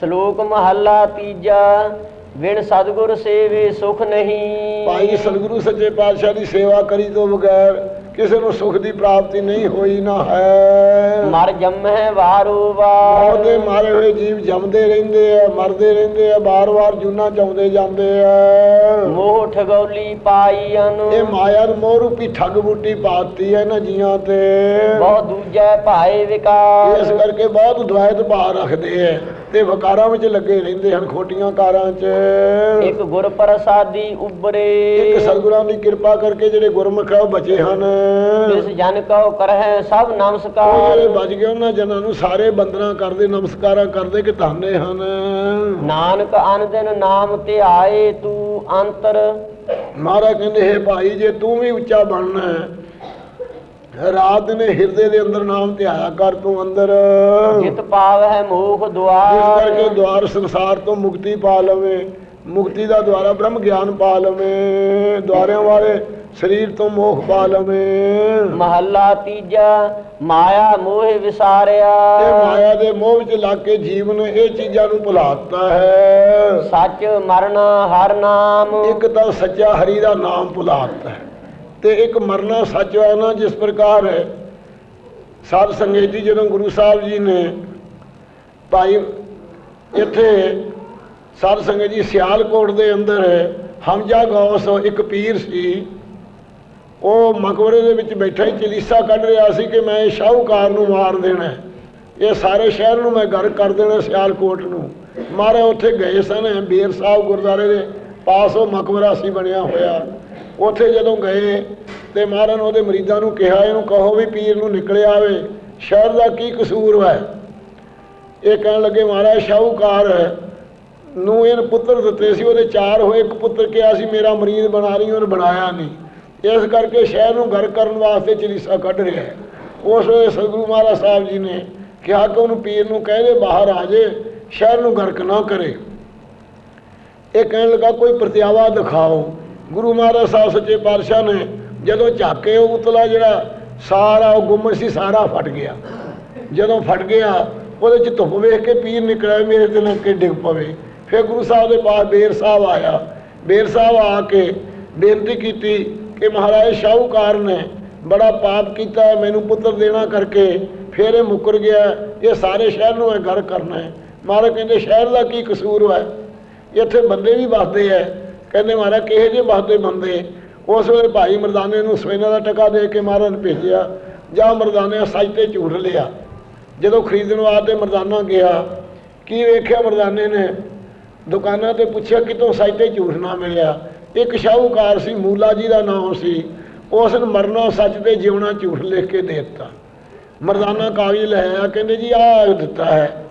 ਸ਼ਲੋਕ ਮਹੱਲਾ ਤੀਜਾ ਵਿਣ ਸਤਿਗੁਰ ਸੇਵੇ ਸੁਖ ਨਹੀਂ। ਭਾਈ ਸਤਿਗੁਰੂ ਸੱਚੇ ਪਾਤਸ਼ਾਹ ਦੀ ਸੇਵਾ ਕਰੀ ਤੋਂ ਬਗੈਰ ਕਿਸੇ ਨੂੰ ਸੁਖ ਦੀ ਪ੍ਰਾਪਤੀ ਨਹੀਂ ਹੋਈ ਨਾ ਹੈ। ਮਰ ਜੰਮਹਿ ਵਾਰੋ ਵਾਰ। ਮਾਰੇ ਹੋਏ ਜੀਵ ਜੰਮਦੇ ਰਹਿੰਦੇ ਆ ਮਰਦੇ ਰਹਿੰਦੇ ਆ ਬਾਰ-ਬਾਰ ਜੂਨਾ ਚਾਉਂਦੇ ਜਾਂਦੇ ਆ। ਮੋਹ ਠਗੌਲੀ ਪਾਈ ਅਨ। ਇਹ ਮਾਇਆ ਮੋਹ ਰੂਪੀ ਠੱਗ ਬੂਟੀ ਪਾਤੀ ਹੈ ਨਾ ਜੀਆਂ ਤੇ। ਬਹੁ ਦੂਜੈ ਭਾਏ ਇਸ ਵਿਕਾਰ ਕਰਕੇ ਬਹੁਤ ਦਵਾਇਤ ਭਾਅ ਰੱਖਦੇ ਆ ਤੇ ਵਕਾਰਾਂ ਵਿੱਚ ਲੱਗੇ ਰਹਿੰਦੇ ਹਨ ਖੋਟੀਆਂ ਕਾਰਾਂ 'ਚ। ਇੱਕ ਗੁਰ ਪ੍ਰਸਾਦੀ ਉਬਰੇ ਇੱਕ ਸਤਿਗੁਰਾਂ ਦੀ ਕਿਰਪਾ ਕਰਕੇ ਜਿਹੜੇ ਗੁਰਮੁਖ ਬਚੇ ਹਨ। ਜਿਸ ਜਨ ਕਉ ਕਰਹਿ ਸਭ ਉਹ ਨਮਸਕਾਰ ਜਿਹੜੇ ਬਚ ਗਏ ਉਹਨਾਂ ਜਨਾਂ ਨੂੰ ਸਾਰੇ ਬੰਦਨਾ ਕਰਦੇ ਨਮਸਕਾਰਾਂ ਕਰਦੇ ਕਿ ਧਾਨੇ ਹਨ। ਨਾਨਕ ਅਨ ਦਿਨ ਨਾਮ ਧਿਆਏ ਤੂੰ ਅੰਤਰ। ਮਹਾਰਾਜ ਕਹਿੰਦੇ ਹੈ ਭਾਈ ਜੇ ਤੂੰ ਵੀ ਉੱਚਾ ਬਣਨਾ ਹੈ ਰਾਤ ਨੇ ਹਿਰਦੇ ਦੇ ਅੰਦਰ ਨਾਮ ਧਿਆਇਆ ਕਰ ਤੂੰ ਅੰਦਰ। ਜਿਤ ਪਾਵਹਿ ਮੋਖ ਜਿਸ ਦੁਆਰ ਕਰਕੇ ਦਵਾਰ ਸੰਸਾਰ ਤੋਂ ਮੁਕਤੀ ਪਾ ਲਵੇ। ਮੁਕਤੀ ਦਾ ਦੁਆਰਾ ਬ੍ਰਹਮ ਗਿਆਨ ਪਾ ਲਵੇ ਦੁਆਰਿਆਂ ਵਾਲੇ ਸਰੀਰ ਤੋਂ ਮੋਖ ਪਾ ਲਵੇ। ਮਹੱਲਾ ਤੀਜਾ ਮਾਇਆ ਮੋਹ ਵਿਸਾਰਿਆ। ਇਹ ਮਾਇਆ ਦੇ ਮੋਹ ਵਿੱਚ ਲੱਗ ਕੇ ਜੀਵਨ ਇਹ ਚੀਜ਼ਾਂ ਨੂੰ ਭੁਲਾਤਾ ਹੈ। ਸੱਚ ਮਰਨਾ ਹਰ ਨਾਮ। ਇੱਕ ਤਾਂ ਸੱਚਾ ਹਰੀ ਦਾ ਨਾਮ ਭੁਲਾਤਾ ਹੈ ਤੇ ਇੱਕ ਮਰਨਾ ਸੱਚ ਹੈ ਨਾ ਜਿਸ ਪ੍ਰਕਾਰ ਹੈ। ਸਾਧ ਸੰਗਤ ਜੀ ਜਦੋਂ ਗੁਰੂ ਸਾਹਿਬ ਜੀ ਨੇ ਭਾਈ ਇੱਥੇ ਸਾਧ ਸੰਗਤ ਜੀ, ਸਿਆਲਕੋਟ ਦੇ ਅੰਦਰ ਹਮਜਾ ਗੌਸ ਇੱਕ ਪੀਰ ਸੀ। ਉਹ ਮਕਬਰੇ ਦੇ ਵਿੱਚ ਬੈਠਾ ਹੀ ਚਲੀਸਾ ਕੱਢ ਰਿਹਾ ਸੀ ਕਿ ਮੈਂ ਇਹ ਸ਼ਾਹੂਕਾਰ ਨੂੰ ਮਾਰ ਦੇਣਾ ਇਹ ਸਾਰੇ ਸ਼ਹਿਰ ਨੂੰ ਮੈਂ ਗਰ ਕਰ ਦੇਣਾ ਸਿਆਲਕੋਟ ਨੂੰ। ਮਾਰੇ ਉੱਥੇ ਗਏ ਸਨ, ਬੀਰ ਸਾਹਿਬ ਗੁਰਦਾਰੇ ਦੇ ਪਾਸ ਉਹ ਮਕਬਰਾ ਸੀ ਬਣਿਆ ਹੋਇਆ। ਉੱਥੇ ਜਦੋਂ ਗਏ ਤੇ ਮਹਾਰਾਜ ਨੇ ਉਹਦੇ ਮਰੀਦਾਂ ਨੂੰ ਕਿਹਾ, ਇਹਨੂੰ ਕਹੋ ਵੀ ਪੀਰ ਨੂੰ ਨਿਕਲ ਆਵੇ। ਸ਼ਹਿਰ ਦਾ ਕੀ ਕਸੂਰ ਹੈ ਇਹ ਕਹਿਣ ਲੱਗੇ, ਮਹਾਰਾਜ, ਸ਼ਾਹੂਕਾਰ ਨੂੰ ਇਹ ਪੁੱਤਰ ਦਿੱਤੇ ਸੀ, ਉਹਦੇ ਚਾਰ ਹੋਏ, ਇੱਕ ਪੁੱਤਰ ਕਿਹਾ ਸੀ, ਮੇਰਾ ਮਰੀਦ ਬਣਾ ਰਹੀ ਉਹਨੇ ਬਣਾਇਆ ਨਹੀਂ। ਇਸ ਕਰਕੇ ਸ਼ਹਿਰ ਨੂੰ ਘਰ ਕਰਨ ਵਾਸਤੇ ਚਲੀਸਾ ਕੱਢ ਰਿਹਾ ਉਸ ਵੇਲੇ ਸਤਿਗੁਰੂ ਮਹਾਰਾਜ ਸਾਹਿਬ ਜੀ ਨੇ ਕਿਹਾ ਕਿ ਉਹਨੂੰ ਪੀਰ ਨੂੰ ਕਹਿ ਦੇ, ਬਾਹਰ ਆ ਜੇ, ਸ਼ਹਿਰ ਨੂੰ ਗਰਕ ਨਾ ਕਰੇ। ਇਹ ਕਹਿਣ ਲੱਗਾ, ਕੋਈ ਪ੍ਰਤਿਆਵਾ ਦਿਖਾਓ। ਗੁਰੂ ਮਹਾਰਾਜ ਸਾਹਿਬ ਸੱਚੇ ਪਾਤਸ਼ਾਹ ਨੇ ਜਦੋਂ ਝਾਕੇ, ਉਹ ਉਤਲਾ ਜਿਹੜਾ ਸਾਰਾ, ਉਹ ਗੁੰਮ ਸੀ, ਸਾਰਾ ਫਟ ਗਿਆ। ਜਦੋਂ ਫਟ ਗਿਆ, ਉਹਦੇ ਚ ਧੁੱਪ ਵੇਖ ਕੇ ਪੀਰ ਨਿਕਲਿਆ, ਮੇਰੇ ਤੇ ਲੱਗ ਕੇ ਡਿੱਗ ਪਵੇ। ਫਿਰ ਗੁਰੂ ਸਾਹਿਬ ਦੇ ਪਾਸ ਬੇਰ ਸਾਹਿਬ ਆਇਆ। ਬੇਰ ਸਾਹਿਬ ਆ ਕੇ ਬੇਨਤੀ ਕੀਤੀ ਕਿ ਮਹਾਰਾਜ ਸ਼ਾਹੂਕਾਰ ਨੇ ਬੜਾ ਪਾਪ ਕੀਤਾ ਹੈ ਮੈਨੂੰ ਪੁੱਤਰ ਦੇਣਾ ਕਰਕੇ ਫਿਰ ਇਹ ਮੁੱਕਰ ਗਿਆ। ਇਹ ਸਾਰੇ ਸ਼ਹਿਰ ਨੂੰ ਇਹ ਘਰ ਕਰਨਾ ਹੈ। ਮਹਾਰਾਜ ਕਹਿੰਦੇ, ਸ਼ਹਿਰ ਦਾ ਕੀ ਕਸੂਰ ਹੈ? ਇੱਥੇ ਬੰਦੇ ਵੀ ਵਸਦੇ ਐ। ਕਹਿੰਦੇ, ਮਹਾਰਾਜ, ਕਿਹੇ ਜਿਹੇ ਵਸਦੇ ਬੰਦੇ? ਉਸ ਵੇਲੇ ਭਾਈ ਮਰਦਾਨੇ ਨੂੰ ਸਵੇਨਾ ਦਾ ਟਕਾ ਦੇ ਕੇ ਮਹਾਰਾਜ ਨੇ ਭੇਜਿਆ। ਜਾਂ ਮਰਦਾਨੇ ਸੱਜ ਤੇ ਝੂਠ ਲਿਆ। ਜਦੋਂ ਖਰੀਦਣ ਵਾਸਤੇ ਮਰਦਾਨਾ ਗਿਆ, ਕੀ ਵੇਖਿਆ ਮਰਦਾਨੇ ਨੇ? ਦੁਕਾਨਾਂ ਤੇ ਪੁੱਛਿਆ ਕਿਤੋਂ ਸੱਜ ਤੇ ਝੂਠ ਨਾ ਮਿਲਿਆ। ਇੱਕ ਸ਼ਾਹੂਕਾਰ ਸੀ, ਮੂਲਾ ਜੀ ਦਾ ਨਾਮ ਸੀ। ਉਸ ਨੇ ਮਰਨਾ ਸੱਚ ਤੇ ਜਿਉਣਾ ਝੂਠ ਲਿਖ ਕੇ ਦੇ ਦਿੱਤਾ। ਮਰਦਾਨਾ ਕਾਗਜ਼ ਲੈ ਆਇਆ, ਕਹਿੰਦੇ ਜੀ, ਆਹ ਦਿੱਤਾ ਹੈ।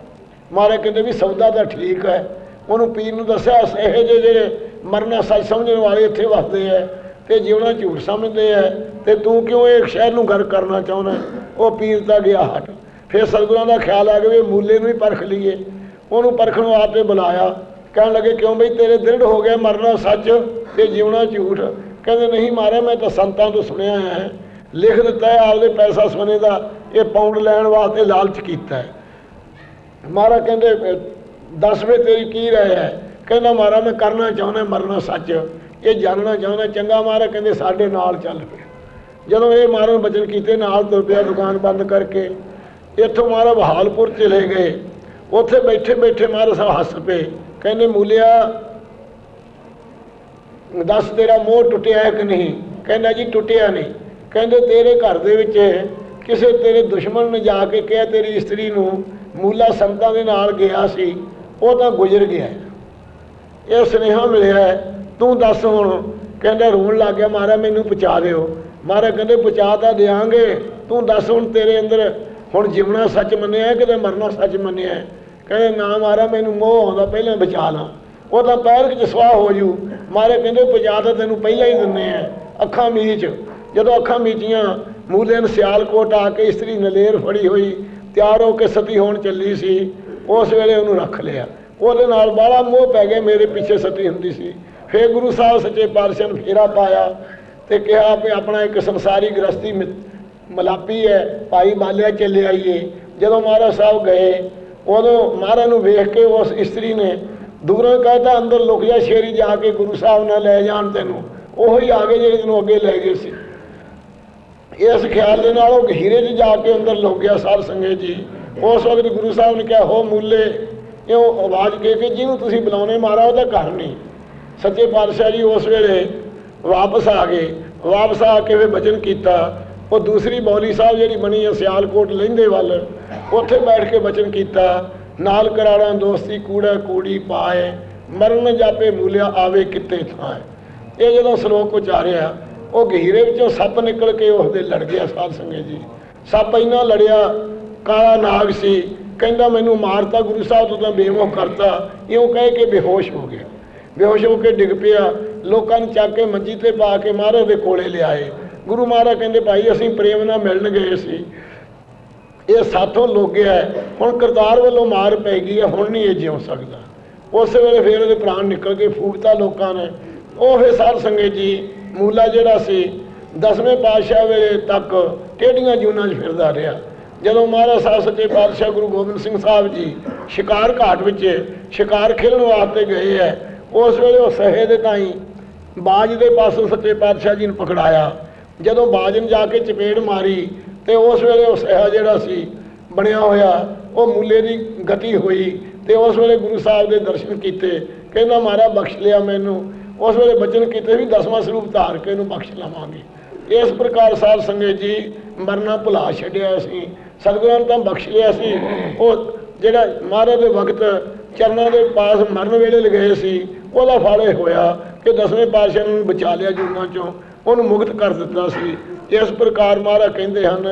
ਮਾਰੇ ਕਹਿੰਦੇ ਵੀ ਸੌਦਾ ਤਾਂ ਠੀਕ ਹੈ। ਉਹਨੂੰ ਪੀਰ ਨੂੰ ਦੱਸਿਆ, ਇਹੋ ਜਿਹੇ ਜਿਹੜੇ ਮਰਨਾ ਸੱਚ ਸਮਝਣ ਵਾਲੇ ਇੱਥੇ ਵਸਦੇ ਐ ਤੇ ਜਿਉਣਾ ਝੂਠ ਸਮਝਦੇ ਐ ਤੇ ਤੂੰ ਕਿਉਂ ਇਹ ਸ਼ਹਿਰ ਨੂੰ ਘਰ ਕਰਨਾ ਚਾਹੁੰਦਾ ਉਹ ਪੀਰ ਤਾਂ ਗਿਆ ਹਟ। ਫਿਰ ਸਤਿਗੁਰਾਂ ਦਾ ਖਿਆਲ ਆ ਗਿਆ ਵੀ ਇਹ ਮੂਲੇ ਨੂੰ ਹੀ ਪਰਖ ਲਈਏ। ਉਹਨੂੰ ਪਰਖਣ ਵਾਸਤੇ ਬੁਲਾਇਆ। ਕਹਿਣ ਲੱਗੇ ਕਿਉਂ ਬਈ ਤੇਰੇ ਦ੍ਰਿੜ ਹੋ ਗਿਆ ਮਰਨਾ ਸੱਚ ਤੇ ਜਿਉਣਾ ਝੂਠ? ਕਹਿੰਦੇ ਨਹੀਂ ਮਾਰਿਆ ਮੈਂ ਤਾਂ ਸੰਤਾਂ ਤੋਂ ਸੁਣਿਆ ਹੈ। ਲਿਖ ਦਿੱਤਾ ਹੈ ਆਪਦੇ ਪੈਸਾ ਸੋਨੇ ਦਾ ਇਹ ਪਾਉਂਡ ਲੈਣ ਵਾਸਤੇ ਲਾਲਚ ਕੀਤਾ ਹੈ। ਮਹਾਰਾਜ ਕਹਿੰਦੇ ਅਹ, ਦਸਵੇਂ ਤੇਰੀ ਕੀ ਰਹਿ ਹੈ? ਕਹਿੰਦਾ ਮਹਾਰਾਜ ਮੈਂ ਕਰਨਾ ਚਾਹੁੰਦਾ ਮਰਨਾ ਸੱਚ। ਇਹ ਜਾਣਨਾ ਚਾਹੁੰਦਾ ਚੰਗਾ ਮਹਾਰਾਜ ਕਹਿੰਦੇ ਸਾਡੇ ਨਾਲ ਚੱਲ ਪਏ ਜਦੋਂ ਇਹ ਮਹਾਰਾਜ ਬਚਨ ਕੀਤੇ ਨਾਲ ਤੁਰ ਪਿਆ ਦੁਕਾਨ ਬੰਦ ਕਰਕੇ। ਇੱਥੋਂ ਮਹਾਰਾਜ ਬਹਾਲਪੁਰ ਚਲੇ ਗਏ। ਉੱਥੇ ਬੈਠੇ ਬੈਠੇ ਮਹਾਰਾਜ ਸਾਹਿਬ ਹੱਸ ਪਏ। ਕਹਿੰਦੇ, ਮੂਲਿਆ, ਦੱਸ ਤੇਰਾ ਮੋਹ ਟੁੱਟਿਆ ਹੈ ਕਿ ਨਹੀਂ? ਕਹਿੰਦਾ, ਜੀ, ਟੁੱਟਿਆ ਨਹੀਂ। ਕਹਿੰਦੇ, ਤੇਰੇ ਘਰ ਦੇ ਵਿੱਚ ਕਿਸੇ ਤੇਰੇ ਦੁਸ਼ਮਣ ਨੇ ਜਾ ਕੇ ਕਿਹਾ, ਤੇਰੀ ਇਸਤਰੀ ਨੂੰ ਮੂਲਾ ਸੰਤਾਂ ਦੇ ਨਾਲ ਗਿਆ ਸੀ, ਉਹ ਤਾਂ ਗੁਜ਼ਰ ਗਿਆ ਇਹ ਸੁਨੇਹਾ ਮਿਲਿਆ ਤੂੰ ਦੱਸ ਹੁਣ। ਕਹਿੰਦਾ, ਰੋਣ ਲੱਗ ਗਿਆ, ਮਹਾਰਾਜ, ਮੈਨੂੰ ਪਹੁੰਚਾ ਦਿਓ। ਮਹਾਰਾਜ ਕਹਿੰਦੇ, ਪਹੁੰਚਾ ਤਾਂ ਦਿਆਂਗੇ। ਤੂੰ ਦੱਸ ਹੁਣ ਤੇਰੇ ਅੰਦਰ ਹੁਣ ਜਿਉਣਾ ਸੱਚ ਮੰਨਿਆ ਹੈ ਕਿਤੇ ਮਰਨਾ ਸੱਚ ਮੰਨਿਆ ਹੈ? ਕਹਿੰਦੇ ਨਾ ਮਹਾਰਾਜ ਮੈਨੂੰ ਮੋਹ ਆਉਂਦਾ, ਪਹਿਲਾਂ ਬਚਾ ਲਾਂ। ਉਹ ਤਾਂ ਪੈਰ ਵਿੱਚ ਸਵਾਹ ਹੋ ਜੂ। ਮਹਾਰਾਜ ਕਹਿੰਦੇ ਪਹੁੰਚਾ ਤਾਂ ਤੈਨੂੰ ਪਹਿਲਾਂ ਹੀ ਦਿੰਨੇ ਆ, ਅੱਖਾਂ ਮੀਚ। ਜਦੋਂ ਅੱਖਾਂ ਮੀਚੀਆਂ ਮੂਲੇ ਸਿਆਲਕੋਟ ਆ ਕੇ ਇਸਤਰੀ ਨਲੇਰ ਫੜੀ ਹੋਈ, ਤਿਆਰ ਹੋ ਕੇ ਸਤੀ ਹੋਣ ਚੱਲੀ ਸੀ, ਉਸ ਵੇਲੇ ਉਹਨੂੰ ਰੱਖ ਲਿਆ। ਉਹਦੇ ਨਾਲ ਬਾਹਲਾ ਮੋਹ ਪੈ ਗਿਆ, ਮੇਰੇ ਪਿੱਛੇ ਸਤੀ ਹੁੰਦੀ ਸੀ। ਫੇਰ ਗੁਰੂ ਸਾਹਿਬ ਸੱਚੇ ਪਾਤਸ਼ਾਹ ਨੇ ਫੇਰਾ ਪਾਇਆ ਤੇ ਕਿਹਾ ਵੀ ਆਪਣਾ ਇੱਕ ਸੰਸਾਰੀ ਗ੍ਰਸਤੀ ਮਿ- ਮਲਾਪੀ ਹੈ, ਭਾਈ ਮਾਲਿਆ ਚੱਲੇ ਆਈਏ। ਜਦੋਂ ਮਹਾਰਾਜ ਸਾਹਿਬ ਗਏ ਉਦੋਂ ਮਹਾਰਾਜ ਨੂੰ ਵੇਖ ਕੇ ਉਸ ਇਸਤਰੀ ਨੇ ਦੂਰੋਂ ਕਹਤਾ, ਅੰਦਰ ਲੁਕ ਜਾ ਸ਼ੇਰੀ ਜਾ ਕੇ ਗੁਰੂ ਸਾਹਿਬ ਨਾਲ ਲੈ ਜਾਣ ਤੈਨੂੰ। ਉਹੀ ਆ ਗਏ ਜਿਹੜੇ ਤੈਨੂੰ ਅੱਗੇ ਲੈ ਗਏ ਸੀ। ਇਸ ਖਿਆਲ ਦੇ ਨਾਲ ਉਹ ਹੀਰੇ 'ਚ ਜਾ ਕੇ ਅੰਦਰ ਲੁਕ ਗਿਆ ਸਾਧ ਸੰਗਤ ਜੀ। ਉਸ ਵਕਤ ਗੁਰੂ ਸਾਹਿਬ ਨੇ ਕਿਹਾ, ਹੋ ਮੂਲੇ, ਇਉਂ ਆਵਾਜ਼ ਕੇ ਕਿ ਜਿਹਨੂੰ ਤੁਸੀਂ ਬੁਲਾਉਣੇ ਮਾਰਾ ਉਹਦਾ ਘਰ ਨਹੀਂ। ਸੱਚੇ ਪਾਤਸ਼ਾਹ ਜੀ ਉਸ ਵੇਲੇ ਵਾਪਸ ਆ ਗਏ। ਵਾਪਸ ਆ ਕੇ ਫਿਰ ਬਚਨ ਕੀਤਾ। ਉਹ ਦੂਸਰੀ ਬੌਲੀ ਸਾਹਿਬ ਜਿਹੜੀ ਬਣੀ ਹੈ ਸਿਆਲਕੋਟ ਲਹਿੰਦੇ ਵੱਲ, ਉੱਥੇ ਬੈਠ ਕੇ ਬਚਨ ਕੀਤਾ। ਨਾਲ ਕਰਾਰਾਂ ਦੋਸਤੀ ਕੂੜਾ ਕੂੜੀ ਪਾਏ, ਮਰਨ ਜਾਪੇ ਮੂਲਿਆ ਆਵੇ ਕਿਤੇ ਥਾਂ ਇਹ ਜਦੋਂ ਸ਼ਲੋਕ ਉਚਾਰਿਆ, ਉਹ ਗਹੀਰੇ ਵਿੱਚੋਂ ਸੱਪ ਨਿਕਲ ਕੇ ਉਸ ਦੇ ਲੜ ਗਿਆ ਸਾਧ ਸੰਗਤ ਜੀ। ਸੱਪ ਇੰਨਾ ਲੜਿਆ, ਕਾਲਾ ਨਾਗ ਸੀ, ਕਹਿੰਦਾ ਮੈਨੂੰ ਮਾਰਤਾ ਗੁਰੂ ਸਾਹਿਬ, ਤੋਂ ਤਾਂ ਬੇਮੋਹ ਕਰਤਾ। ਇਉਂ ਕਹਿ ਕੇ ਬੇਹੋਸ਼ ਹੋ ਗਿਆ। ਬੇਹੋਸ਼ ਹੋ ਕੇ ਡਿੱਗ ਪਿਆ, ਲੋਕਾਂ ਨੇ ਚੱਕ ਕੇ ਮੰਜੀ ਤੇ ਪਾ ਕੇ ਮਹਾਰਾਜ ਦੇ ਕੋਲੇ ਲਿਆਏ। ਗੁਰੂ ਮਹਾਰਾਜ ਕਹਿੰਦੇ, ਭਾਈ, ਅਸੀਂ ਪ੍ਰੇਮ ਨਾਲ ਮਿਲਣ ਗਏ ਸੀ। ਇਹ ਸਾਥੋਂ ਲੋਗਿਆ ਹੈ। ਹੁਣ ਕਰਤਾਰ ਵੱਲੋਂ ਮਾਰ ਪੈ ਗਈ ਹੈ। ਹੁਣ ਨਹੀਂ ਇਹ ਜਿਉ ਸਕਦਾ। ਉਸ ਵੇਲੇ ਫਿਰ ਉਹਦੇ ਪ੍ਰਾਣ ਨਿਕਲ ਕੇ ਫੂਕਤਾ ਲੋਕਾਂ ਨੇ। ਉਹ ਫਿਰ ਸਾਧ ਸੰਗਤ ਜੀ, ਮੂਲਾ ਜਿਹੜਾ ਸੀ, ਦਸਵੇਂ ਪਾਤਸ਼ਾਹ ਵੇਲੇ ਤੱਕ ਟੇਢੀਆਂ ਜੂਨਾਂ 'ਚ ਫਿਰਦਾ ਰਿਹਾ? ਜਦੋਂ ਮਹਾਰਾਜ ਸਾਹਿਬ ਸੱਚੇ ਪਾਤਸ਼ਾਹ ਗੁਰੂ ਗੋਬਿੰਦ ਸਿੰਘ ਸਾਹਿਬ ਜੀ ਸ਼ਿਕਾਰ ਘਾਟ ਵਿੱਚ, ਸ਼ਿਕਾਰ ਖੇਲਣ ਵਾਸਤੇ ਗਏ ਹੈ, ਉਸ ਵੇਲੇ ਉਹ ਸਹੇ ਦੇ ਤਾਈ ਬਾਜ ਦੇ ਪਾਸੋਂ ਸੱਚੇ ਪਾਤਸ਼ਾਹ ਜੀ ਨੂੰ ਪਕੜਾਇਆ। ਜਦੋਂ ਬਾਜ ਨੇ ਜਾ ਕੇ ਚਪੇੜ ਮਾਰੀ ਤੇ ਉਸ ਵੇਲੇ ਉਹ ਸਹਿ ਜਿਹੜਾ ਸੀ, ਬਣਿਆ ਹੋਇਆ, ਉਹ ਮੂਲੇ ਦੀ ਗਤੀ ਹੋਈ ਤੇ ਉਸ ਵੇਲੇ ਗੁਰੂ ਸਾਹਿਬ ਦੇ ਦਰਸ਼ਨ ਕੀਤੇ। ਕਹਿੰਦਾ, ਮਹਾਰਾਜ, ਬਖਸ਼ ਲਿਆ ਮੈਨੂੰ। ਉਸ ਵੇਲੇ ਬਚਨ ਕੀਤੇ ਵੀ ਦਸਵਾਂ ਸਰੂਪ ਧਾਰ ਕੇ ਇਹਨੂੰ ਬਖਸ਼ ਲਵਾਂਗੇ। ਇਸ ਪ੍ਰਕਾਰ ਸਾਧ ਸੰਗਤ ਜੀ ਮਰਨਾ ਭੁਲਾ ਛੱਡਿਆ ਸੀ ਸਤਿਗੁਰਾਂ ਨੇ ਤਾਂ ਬਖਸ਼ ਲਿਆ ਸੀ। ਉਹ ਜਿਹੜਾ ਮਹਾਰਾਜ ਦੇ ਵਕਤ ਚਰਨਾਂ ਦੇ ਪਾਸ ਮਰਨ ਵੇਲੇ ਲਗਾਏ ਸੀ, ਉਹਦਾ ਫਲ ਇਹ ਹੋਇਆ ਕਿ ਦਸਵੇਂ ਪਾਤਸ਼ਾਹ ਨੂੰ ਬਚਾ ਲਿਆ ਜੂਨਾਂ ਚੋਂ। ਉਹਨੂੰ ਮੁਕਤ ਕਰ ਦਿੱਤਾ ਸੀ। ਇਸ ਪ੍ਰਕਾਰ ਮਹਾਰਾਜ ਕਹਿੰਦੇ ਹਨ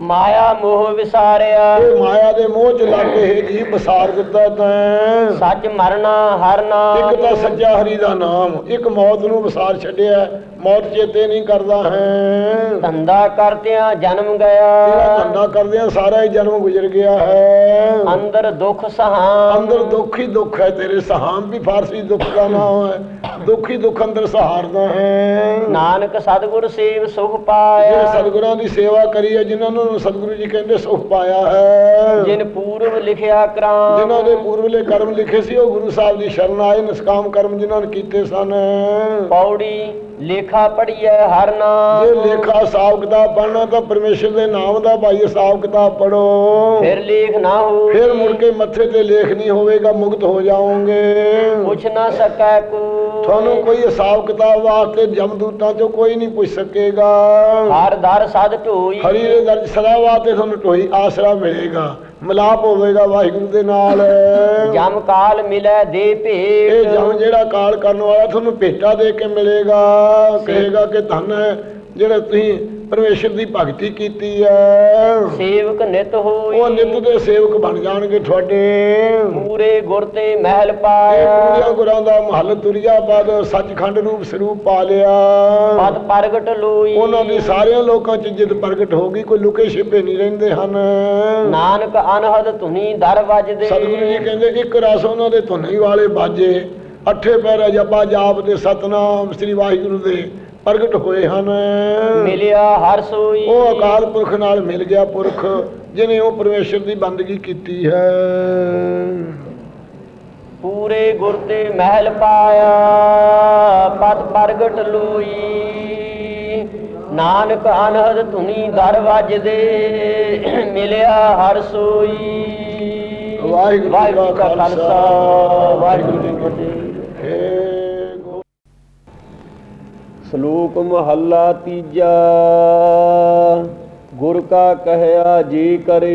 ਮਾਇਆ ਮੋਹ ਵਿਸਾਰਿਆ। ਇਹ ਮਾਇਆ ਦੇ ਮੋਹ ਚ ਲੱਗ ਕੇ ਇਹ ਜੀ ਬਸਾਰ ਦਿੱਤਾ ਤੈਂ। ਸੱਚ ਮਰਨਾ ਹਰ ਨਾਮ ਇੱਕ ਤਾਂ ਸੱਚਾ ਹਰੀ ਦਾ ਨਾਮ ਇੱਕ ਮੌਤ ਨੂੰ ਵਸਾਰ ਛੱਡਿਆ ਮੌਤ ਚੇਤੇ ਨਹੀਂ ਕਰਦਾ ਹੈ। ਧੰਦਾ ਕਰਦਿਆਂ ਜਨਮ ਤੇਰਾ ਗਿਆ ਧੰਦਾ ਕਰਦਿਆਂ ਸਾਰਾ ਹੀ ਜਨਮ ਗੁਜ਼ਰ ਗਿਆ ਹੈ। ਅੰਦਰ ਦੁੱਖ ਸਹਾਮ ਅੰਦਰ ਦੁੱਖ ਹੀ ਦੁੱਖ ਹੈ ਤੇਰੇ ਸਹਾਮ ਵੀ ਫਾਰਸੀ ਦੁੱਖ ਦਾ ਨਾਮ ਹੈ। ਦੁੱਖ ਹੀ ਦੁੱਖ ਅੰਦਰ ਸਹਾਰਦਾ ਹੈ। ਨਾਨਕ ਸਤਿਗੁਰ ਸੇਵ ਸੁਖ ਜਿਹੜੇ ਪਾਇਆ ਸਤਿਗੁਰਾਂ ਦੀ ਸੇਵਾ ਕਰੀ ਹੈ ਜਿਨ੍ਹਾਂ ਨੂੰ ਸਤਿਗੁਰੂ ਜੀ ਕਹਿੰਦੇ ਸੁਖ ਪਾਇਆ ਹੈ। ਜਿਨ ਪੂਰਵ ਲਿਖਿਆ ਕਰਾਮ। ਜਿਨ੍ਹਾਂ ਦੇ ਪੂਰਵਲੇ ਕਰਮ ਲਿਖੇ ਸੀ ਉਹ ਗੁਰੂ ਸਾਹਿਬ ਦੀ ਸ਼ਰਨ ਆਏ ਨਿਸਕਾਮ ਕਰਮ ਜਿਨ੍ਹਾਂ ਨੇ ਕੀਤੇ ਸਨ। ਪੌੜੀ ਲੇਖਾ ਪੜੀਐ ਹਰ ਨਾਮ। ਜੇ ਲੇਖਾ ਹਿਸਾਬ ਕਿਤਾਬ ਪੜਨਾ ਤਾਂ ਪਰਮੇਸ਼ਰ ਦੇ ਨਾਮ ਦਾ ਭਾਈ ਹਿਸਾਬ ਕਿਤਾਬ ਪੜੋ ਫਿਰ ਲੇਖ ਨਾ ਹੋ ਫਿਰ ਮੁੜ ਕੇ ਮੱਥੇ ਤੇ ਲੇਖ ਨਹੀਂ ਹੋਵੇਗਾ ਮੁਕਤ ਹੋ ਜਾਓਗੇ। ਪੁੱਛ ਨਾ ਸਕੈ ਕੋ। ਤੁਹਾਨੂੰ ਕੋਈ ਹਿਸਾਬ ਕਿਤਾਬ ਵਾਸਤੇ ਜਮਦੂਤਾਂ ਚੋਂ ਕੋਈ ਨਹੀਂ ਪੁੱਛ ਸਕੇਗਾ। ਹਰ ਦਰ ਸਦ ਢੋਈ। ਹਰੀ ਦੇ ਦਰਜ ਸਦਾ ਵਾਸਤੇ ਤੁਹਾਨੂੰ ਢੋਈ ਆਸਰਾ ਮਿਲੇਗਾ। ਮਿਲਾਪ ਹੋਵੇਗਾ ਵਾਹਿਗੁਰੂ ਦੇ ਨਾਲ। ਜਮ ਕਾਲ ਮਿਲੈ ਦੇ ਇਹ ਭੇਟ ਜਮ ਜਿਹੜਾ ਕਾਲ ਕਰਨ ਵਾਲਾ ਤੁਹਾਨੂੰ ਭੇਟਾ ਦੇ ਕੇ ਮਿਲੇਗਾ। ਕਹੇਗਾ ਕਿ ਧੰਨ ਹੈ ਜਿਹੜਾ ਤੁਸੀਂ ਪਰਮੇਸ਼ਰ ਦੀ ਭਗਤੀ ਕੀਤੀ ਹੈ ਸੇਵਕ ਨਿਤ ਹੋਈ। ਉਹ ਨਿਤ ਦੇ ਸੇਵਕ ਬਣ ਜਾਣਗੇ ਤੁਹਾਡੇ। ਪੂਰੇ ਗੁਰ ਤੇ ਮਹਿਲ ਪਾਇਆ। ਪੂਰੀਆਂ ਗੁਰਾਂ ਦਾ ਮਹੱਲ ਤੁਰਿਆ ਪਦ ਸੱਚਖੰਡ ਰੂਪ ਸਰੂਪ ਪਾ ਲਿਆ। ਪਦ ਪ੍ਰਗਟ ਲੋਈ। ਉਹਨਾਂ ਦੀ ਸਾਰਿਆਂ ਲੋਕਾਂ 'ਚ ਜਿੱਦ ਪ੍ਰਗਟ ਹੋ ਗਈ ਕੋਈ ਲੁਕੇ ਛਿਪੇ ਨਹੀਂ ਰਹਿੰਦੇ ਹਨ। ਨਾਨਕ ਅਨਹਦ ਧੁਨੀ ਦਰ ਵੱਜਦੇ। ਸਤਿਗੁਰੂ ਜੀ ਕਹਿੰਦੇ ਇੱਕ ਰਸ ਉਹਨਾਂ ਦੇ ਧੁਨੀ ਵਾਲੇ ਬਾਜੇ ਅੱਠੇ ਪੈਰ ਜਪਾ ਜਾਪ ਦੇ ਸਤਨਾਮ ਸ੍ਰੀ ਵਾਹਿਗੁਰੂ ਦੇ ਪ੍ਰਗਟ ਹੋਏ ਹਨ। ਮਿਲਿਆ ਹਰ ਸੋਈ। ਉਹ ਅਕਾਲ ਪੁਰਖ ਨਾਲ ਮਿਲ ਗਿਆ ਪੁਰਖ ਜਿਨੇ ਉਹ ਪਰਮੇਸ਼ਰ ਦੀ ਬੰਦਗੀ ਕੀਤੀ ਹੈ। ਪੂਰੇ ਗੁਰ ਤੇ ਮਹਿਲ ਪਾਇਆ ਪਦ ਪ੍ਰਗਟ ਲੋਈ। ਨਾਨਕ ਅਨਹਦ ਧੁਨੀ ਦਰ ਵੱਜਦੇ ਮਿਲਿਆ ਹਰ ਸੋਈ। ਵਾਹਿਗੁਰੂ ਜੀ ਕਾ ਖਾਲਸਾ, ਵਾਹਿਗੁਰੂ ਜੀ ਕੀ ਫਤਿਹ ਹੇ ਗੋ- ਸ਼ਲੋਕ ਮਹੱਲਾ ਤੀਜਾ। ਗੁਰ ਕਾ ਕਹਿਆ ਜੀ ਕਰੇ।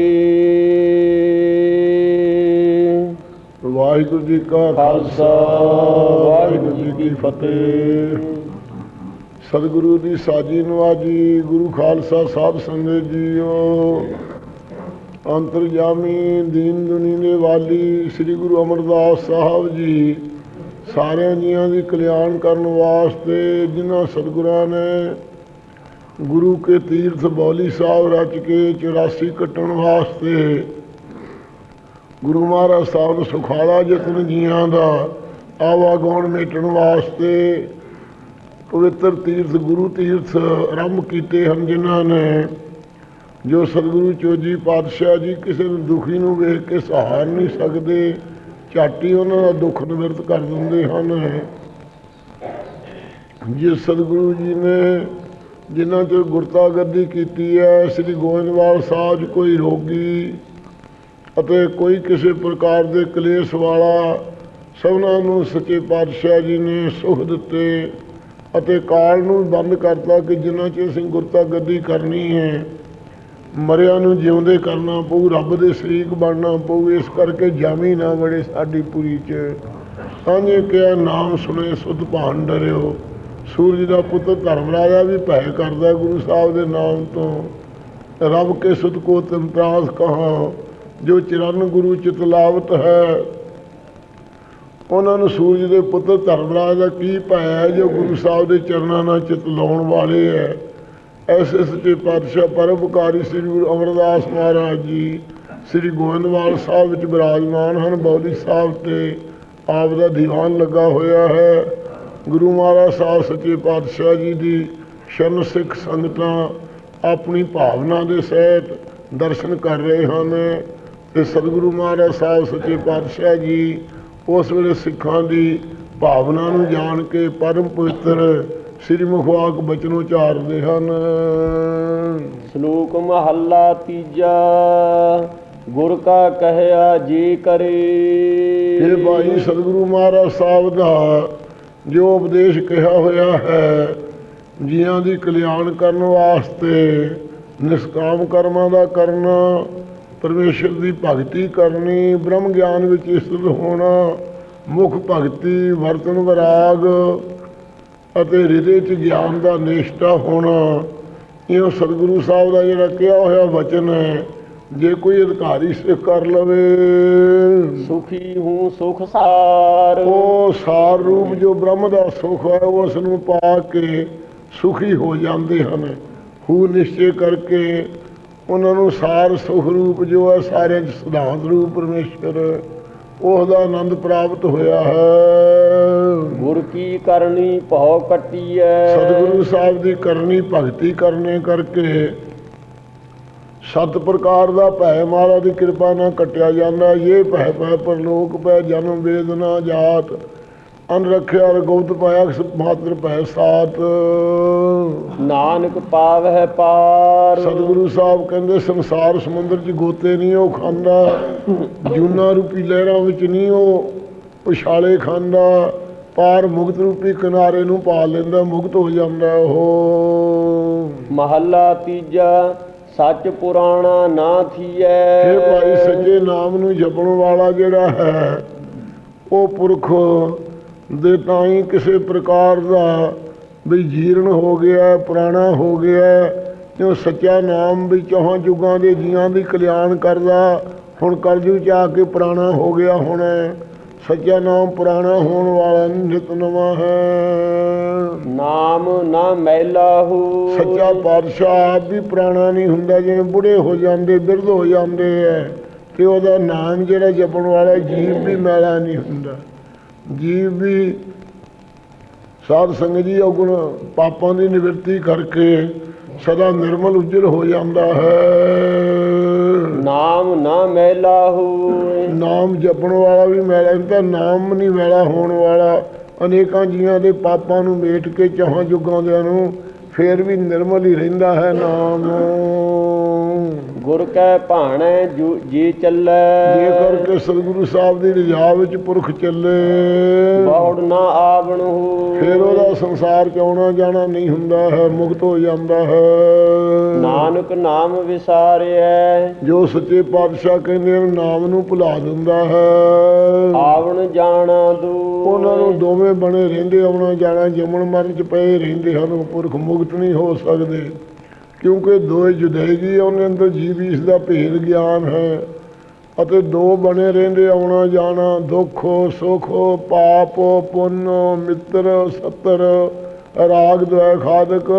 ਵਾਹਿਗੁਰੂ ਜੀ ਕਾ ਖਾਲਸਾ, ਵਾਹਿਗੁਰੂ ਜੀ ਕੀ ਫਤਿਹ। ਸਤਿਗੁਰੂ ਦੀ ਸਾਜੀ ਨਵਾਜੀ, ਗੁਰੂ ਖਾਲਸਾ ਸਾਹਿਬ ਸੰਗਤ ਜੀਓ। ਅੰਤਰਜਾਮੀ ਦੀਨ ਦੁਨੀ ਦੇ ਵਾਲੀ ਸ੍ਰੀ ਗੁਰੂ ਅਮਰਦਾਸ ਸਾਹਿਬ ਜੀ ਸਾਰਿਆਂ ਜੀਆਂ ਦੀ ਕਲਿਆਣ ਕਰਨ ਵਾਸਤੇ ਜਿਨ੍ਹਾਂ ਸਤਿਗੁਰਾਂ ਨੇ ਗੁਰੂ ਕੇ ਤੀਰਥ ਬੌਲੀ ਸਾਹਿਬ ਰਚ ਕੇ 84 ਕੱਟਣ ਵਾਸਤੇ ਗੁਰੂ ਮਹਾਰਾਜ ਸਾਹਿਬ ਨੂੰ ਸੁਖਾਲਾ ਜਤਨ ਜੀਆਂ ਦਾ ਆਵਾਗੁਣ ਮੇਟਣ ਵਾਸਤੇ ਪਵਿੱਤਰ ਤੀਰਥ, ਗੁਰੂ ਤੀਰਥ ਆਰੰਭ ਕੀਤੇ ਹਨ ਜਿਨ੍ਹਾਂ ਨੇ, ਜੋ ਸਤਿਗੁਰੂ ਚੋਜੀ ਪਾਤਸ਼ਾਹ ਜੀ ਕਿਸੇ ਨੂੰ ਦੁਖੀ ਨੂੰ ਵੇਖ ਕੇ ਸਹਾਰ ਨਹੀਂ ਸਕਦੇ ਝਾਟੀ ਉਹਨਾਂ ਦਾ ਦੁੱਖ ਨਿਵਰਤ ਕਰ ਦਿੰਦੇ ਹਨ। ਜੇ ਸਤਿਗੁਰੂ ਜੀ ਨੇ ਜਿਨ੍ਹਾਂ ਤੇ ਗੁਰਤਾਗਰਦੀ ਕੀਤੀ ਹੈ, ਸ੍ਰੀ ਗੋਇੰਦਵਾਲ ਸਾਹਿਬ ਜੀ ਕੋਈ ਰੋਗੀ ਅਤੇ ਕੋਈ ਕਿਸੇ ਪ੍ਰਕਾਰ ਦੇ ਕਲੇਸ਼ ਵਾਲਾ, ਸਭਨਾਂ ਨੂੰ ਸੱਚੇ ਪਾਤਸ਼ਾਹ ਜੀ ਨੇ ਸੁਖ ਦਿੱਤੇ ਅਤੇ ਕਾਲ ਨੂੰ ਬੰਦ ਕਰਤਾ ਕਿ ਜਿਨ੍ਹਾਂ 'ਚ ਅਸੀਂ ਗੁਰਤਾਗਰਦੀ ਕਰਨੀ ਹੈ ਮਰਿਆ ਨੂੰ ਜਿਉਂਦੇ ਕਰਨਾ ਪਊ, ਰੱਬ ਦੇ ਸ਼ਰੀਕ ਬਣਨਾ ਪਊ, ਇਸ ਕਰਕੇ ਜਾਮੀ ਨਾ ਵੜੇ ਸਾਡੀ ਪੁਰੀ ਚ। ਸਾਂਝੇ ਕਿਹਾ, ਨਾਮ ਸੁਣੇ, ਸੁਧ ਭਾਨ ਡਰਿਓ। ਸੂਰਜ ਦਾ ਪੁੱਤਰ ਧਰਮ ਰਾਜਾ ਵੀ ਭੈ ਕਰਦਾ ਗੁਰੂ ਸਾਹਿਬ ਦੇ ਨਾਮ ਤੋਂ। ਰੱਬ ਕੇ ਸੁਧ ਕੋ ਤੰਤਰਾਸ ਕਹਾ, ਜੋ ਚਰਨ ਗੁਰੂ ਚਿਤਲਾਵਤ ਹੈ। ਉਹਨਾਂ ਨੂੰ ਸੂਰਜ ਦੇ ਪੁੱਤਰ ਧਰਮਰਾਜ ਦਾ ਕੀ ਭੈ ਜੋ ਗੁਰੂ ਸਾਹਿਬ ਦੇ ਚਰਨਾਂ ਨਾਲ ਚਿਤ ਲਾਉਣ ਵਾਲੇ ਹੈ। ਐਸੇ ਸੱਚੇ ਪਾਤਸ਼ਾਹ ਪਰਉਪਕਾਰੀ ਸ੍ਰੀ ਗੁਰੂ ਅਮਰਦਾਸ ਮਹਾਰਾਜ ਜੀ, ਸ੍ਰੀ ਗੋਇੰਦਵਾਲ ਸਾਹਿਬ ਵਿੱਚ ਬਿਰਾਜਮਾਨ ਹਨ। ਬੌਲੀ ਸਾਹਿਬ ਤੇ ਆਪ ਦਾ ਦੀਵਾਨ ਲੱਗਾ ਹੋਇਆ ਹੈ। ਗੁਰੂ ਮਹਾਰਾਜ ਸਾਹਿਬ ਸੱਚੇ ਪਾਤਸ਼ਾਹ ਜੀ ਦੀ ਸ਼ਰਨ ਸਿੱਖ ਸੰਗਤਾਂ ਆਪਣੀ ਭਾਵਨਾ ਦੇ ਸਹਿਤ ਦਰਸ਼ਨ ਕਰ ਰਹੇ ਹਨ ਤੇ ਸਤਿਗੁਰੂ ਮਹਾਰਾਜ ਸਾਹਿਬ ਸੱਚੇ ਪਾਤਸ਼ਾਹ ਜੀ ਉਸ ਵੇਲੇ ਸਿੱਖਾਂ ਦੀ ਭਾਵਨਾ ਨੂੰ ਜਾਣ ਕੇ ਪਰਮ ਪਵਿੱਤਰ ਸ੍ਰੀ ਮੁਖਵਾਕ ਬਚਨ ਉਚਾਰਦੇ ਹਨ। ਸ਼ਲੋਕ ਮਹੱਲਾ ਤੀਜਾ ਗੁਰ ਕਾ ਕਹਿਆ ਜੀ ਕਰੇ। ਇਹ ਭਾਈ ਸਤਿਗੁਰੂ ਮਹਾਰਾਜ ਸਾਹਿਬ ਦਾ ਜੋ ਉਪਦੇਸ਼ ਕਿਹਾ ਹੋਇਆ ਹੈ ਜੀਆਂ ਦੀ ਕਲਿਆਣ ਕਰਨ ਵਾਸਤੇ ਨਿਸ਼ਕਾਮ ਕਰਮਾਂ ਦਾ ਕਰਨਾ ਪਰਮੇਸ਼ਰ ਦੀ ਭਗਤੀ ਕਰਨੀ ਬ੍ਰਹਮ ਗਿਆਨ ਵਿੱਚ ਇਸਤਤ ਹੋਣਾ ਮੁਖ ਭਗਤੀ ਵਰਤਨ ਵਿਰਾਗ ਅਤੇ ਹਿਰਦੇ 'ਚ ਗਿਆਨ ਦਾ ਨਿਸ਼ਟਾ ਹੋਣਾ। ਇਹ ਸਤਿਗੁਰੂ ਸਾਹਿਬ ਦਾ ਜਿਹੜਾ ਕਿਹਾ ਹੋਇਆ ਵਚਨ ਹੈ ਜੇ ਕੋਈ ਅਧਿਕਾਰੀ ਸਿੱਖ ਕਰ ਲਵੇ। ਸੁਖੀ ਹੂੰ ਸੁਖ ਸਾਰ। ਉਹ ਸਾਰ ਰੂਪ ਜੋ ਬ੍ਰਹਮ ਦਾ ਸੁਖ ਹੈ ਉਸ ਨੂੰ ਪਾ ਕੇ ਸੁਖੀ ਹੋ ਜਾਂਦੇ ਹਨ। ਹੂ ਨਿਸ਼ਚੈ ਕਰਕੇ ਉਹਨਾਂ ਨੂੰ ਸਾਰ ਸੁਖ ਰੂਪ ਜੋ ਹੈ ਸਾਰੇ ਸਿਧਾਂਤ ਰੂਪ ਪਰਮੇਸ਼ਰ ਉਸ ਦਾ ਆਨੰਦ ਪ੍ਰਾਪਤ ਹੋਇਆ ਹੈ। ਗੁਰ ਕੀ ਕਰਨੀ ਭਉ ਕੱਟੀਐ। ਸਤਿਗੁਰੂ ਸਾਹਿਬ ਦੀ ਕਰਨੀ ਭਗਤੀ ਕਰਨੇ ਕਰਕੇ ਸਤ ਪ੍ਰਕਾਰ ਦਾ ਭੈ ਮਹਾਰਾਜ ਦੀ ਕਿਰਪਾ ਨਾਲ ਕਟਿਆ ਜਾਂਦਾ। ਇਹ ਭੈ ਭੈ ਪਰਲੋਕ ਪੈ ਜਨਮ ਵੇਦਨਾ ਜਾਤ। ਅਨ ਰੱਖਿਆ ਰਗਉਤ ਪਾਇਆ ਮਾਤਰ ਭੈ ਸਾਤ। ਨਾਨਕ ਪਾਵਹਿ ਪਾਰ। ਸਤਿਗੁਰੂ ਸਾਹਿਬ ਕਹਿੰਦੇ ਸੰਸਾਰ ਸਮੁੰਦਰ 'ਚ ਗੋਤੇ ਨਹੀਂ ਉਹ ਖਾਂਦਾ ਜੂਨਾ ਰੂਪੀ ਲਹਿਰਾਂ ਵਿੱਚ ਨਹੀਂ ਉਹ ਉਛਾਲੇ ਖਾਂਦਾ ਪਾਰ ਮੁਕਤ ਰੂਪੀ ਕਿਨਾਰੇ ਨੂੰ ਪਾ ਲੈਂਦਾ ਮੁਕਤ ਹੋ ਜਾਂਦਾ ਉਹ। ਮਹੱਲਾ ਤੀਜਾ ਸੱਚ ਪੁਰਾਣਾ ਨਾ ਥੀਐ। ਇਹ ਭਾਈ ਸੱਜੇ ਨਾਮ ਨੂੰ ਜਪਣ ਵਾਲਾ ਜਿਹੜਾ ਹੈ ਉਹ ਪੁਰਖ ਦੇ ਤਾਂ ਹੀ ਕਿਸੇ ਪ੍ਰਕਾਰ ਦਾ ਵੀ ਜੀਰਨ ਹੋ ਗਿਆ ਪੁਰਾਣਾ ਹੋ ਗਿਆ ਜੋ ਸੱਚਾ ਨਾਮ ਵੀ ਚੌਹਾਂ ਯੁੱਗਾਂ ਦੇ ਜੀਆਂ ਦੀ ਕਲਿਆਣ ਕਰਦਾ ਹੁਣ ਕਲਯੁਗ ਚ ਆ ਕੇ ਪੁਰਾਣਾ ਹੋ ਗਿਆ ਹੁਣ ਸੱਚਾ ਨਾਮ ਪੁਰਾਣਾ ਹੋਣ ਵਾਲਾ ਨਿਤ ਨਵਾਂ ਹੈ। ਨਾਮ ਨਾ ਮੈਲਾ ਹੋ। ਸੱਚਾ ਪਾਤਸ਼ਾਹ ਆਪ ਵੀ ਪੁਰਾਣਾ ਨਹੀਂ ਹੁੰਦਾ ਜਿਵੇਂ ਬੁੜੇ ਹੋ ਜਾਂਦੇ ਬਿਰਧ ਹੋ ਜਾਂਦੇ ਐ ਤੇ ਉਹਦਾ ਨਾਮ ਜਿਹੜਾ ਜਪਣ ਵਾਲਾ ਜੀਵ ਵੀ ਮੈਲਾ ਨਹੀਂ ਹੁੰਦਾ। ਜੀਵ ਵੀ ਸਾਧ ਸੰਗਤ ਜੀ ਔਗੁਣ ਪਾਪਾਂ ਦੀ ਨਿਵਰਤੀ ਕਰਕੇ ਸਦਾ ਨਿਰਮਲ ਉਜਲ ਹੋ ਜਾਂਦਾ ਹੈ। ਨਾਮ ਨਾ ਮੈਲਾ ਹੋਏ ਨਾਮ ਜਪਣ ਵਾਲਾ ਵੀ ਮੈਲਾ ਨਹੀਂ ਤਾਂ ਨਾਮ ਨਹੀਂ ਮੈਲਾ ਹੋਣ ਵਾਲਾ। ਅਨੇਕਾਂ ਜੀਆਂ ਦੇ ਪਾਪਾਂ ਨੂੰ ਮੇਟ ਕੇ ਚਾਹਾਂ ਜੁਗਾਂ ਦਿਆਂ ਨੂੰ ਫੇਰ ਵੀ ਨਿਰਮਲ ਹੀ ਰਹਿੰਦਾ ਹੈ ਨਾਮ। ਗੁਰ ਕੈ ਭਾਣੈ ਜੁ- ਚੱਲੈ। ਜੇ ਕਰਕੇ ਸਤਿਗੁਰੂ ਸਾਹਿਬ ਦੀ ਰਜਾ ਵਿੱਚ ਪੁਰਖ ਚੱਲੇ। ਬੌੜ ਨਾ ਆਵਣ ਹੋ। ਫੇਰ ਉਹਦਾ ਸੰਸਾਰ ਚ ਆਉਣਾ ਜਾਣਾ ਨਹੀਂ ਹੁੰਦਾ ਹੈ ਮੁਕਤ ਹੋ ਜਾਂਦਾ ਹੈ। ਨਾਨਕ ਨਾਮ ਵਿਸਾਰਿਐ। ਜੋ ਸੱਚੇ ਪਾਤਸ਼ਾਹ ਕਹਿੰਦੇ ਨੇ ਨਾਮ ਨੂੰ ਭੁਲਾ ਦਿੰਦਾ ਹੈ। ਆਵਣ ਜਾਣਾ ਦੂ ਉਹਨਾਂ ਨੂੰ ਦੋਵੇਂ ਬਣੇ ਰਹਿੰਦੇ ਆਉਣਾ ਜਾਣਾ ਜੰਮਣ ਮਰਨ ਚ ਪਏ ਰਹਿੰਦੇ ਹਨ ਉਹ ਪੁਰਖ ਮੁਕਤ ਨਹੀਂ ਹੋ ਸਕਦੇ। ਕਿਉਂਕਿ ਦੋਏ ਜੁਦਾਈਗੀ ਉਹਨੇ ਅੰਦਰ ਜੀਵ ਇਸ ਦਾ ਭੇਦ ਗਿਆਨ ਹੈ। ਅਤੇ ਦੋ ਬਣੇ ਰਹਿੰਦੇ ਆਉਣਾ ਜਾਣਾ ਦੁੱਖ ਸੁਖ ਪਾਪ ਪੁੰਨ ਮਿੱਤਰ ਸੱਤਰ ਰਾਗ ਦੁਆਇ ਖਾਦਕ